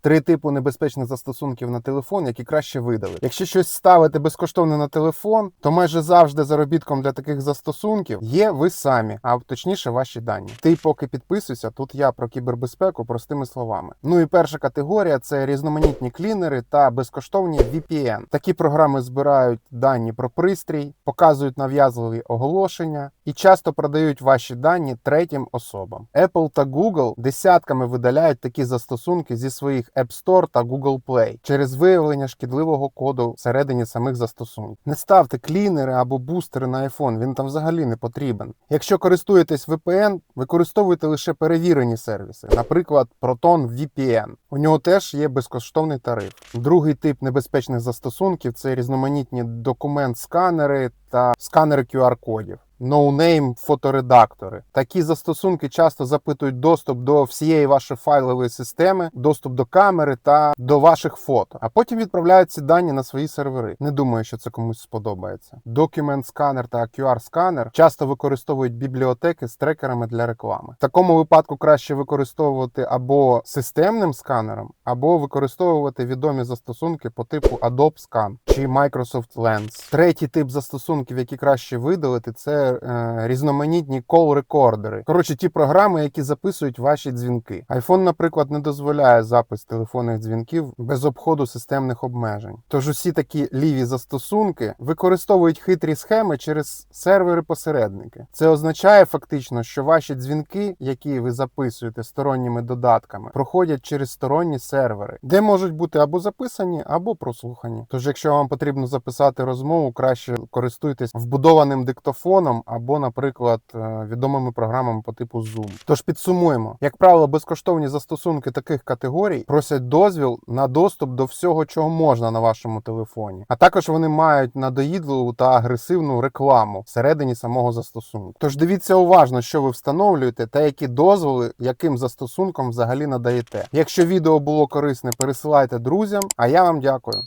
Три типу небезпечних застосунків на телефон, які краще видали. Якщо щось ставити безкоштовно на телефон, то майже завжди заробітком для таких застосунків є ви самі, а точніше ваші дані. Ти поки підписуйся, тут я про кібербезпеку простими словами. Ну і перша категорія це різноманітні клінери та безкоштовні VPN. Такі програми збирають дані про пристрій, показують нав'язливі оголошення і часто продають ваші дані третім особам. Apple та Google десятками видаляють такі застосунки зі своїх App Store та Google Play через виявлення шкідливого коду всередині самих застосунків. Не ставте клінери або бустери на iPhone, він там взагалі не потрібен. Якщо користуєтесь VPN, використовуйте лише перевірені сервіси, наприклад, Proton VPN. У нього теж є безкоштовний тариф. Другий тип небезпечних застосунків це різноманітні документ-сканери та сканери QR-кодів. Ноунейм фоторедактори. Такі застосунки часто запитують доступ до всієї вашої файлової системи, доступ до камери та до ваших фото, а потім відправляють ці дані на свої сервери. Не думаю, що це комусь сподобається. Документ сканер та QR сканер часто використовують бібліотеки з трекерами для реклами. В такому випадку краще використовувати або системним сканером, або використовувати відомі застосунки по типу Adobe Scan чи Microsoft Lens. Третій тип застосунків, які краще видалити, це е, різноманітні кол-рекордери. Коротше, ті програми, які записують ваші дзвінки. iPhone, наприклад, не дозволяє запис телефонних дзвінків без обходу системних обмежень. Тож усі такі ліві застосунки використовують хитрі схеми через сервери-посередники. Це означає фактично, що ваші дзвінки, які ви записуєте сторонніми додатками, проходять через сторонні сервери, де можуть бути або записані, або прослухані. Тож, якщо вам потрібно записати розмову, краще користуйтесь вбудованим диктофоном або, наприклад, е, відомими програмами по типу Zoom. Тож підсумуємо, як правило, безкоштовні застосунки таких категорій просять дозвіл на доступ до всього, чого можна на вашому телефоні. А також вони мають надоїдливу та агресивну рекламу всередині самого застосунку. Тож дивіться уважно, що ви встановлюєте, та які дозволи яким застосунком взагалі надаєте. Якщо відео було корисне, пересилайте друзям. А я вам дякую.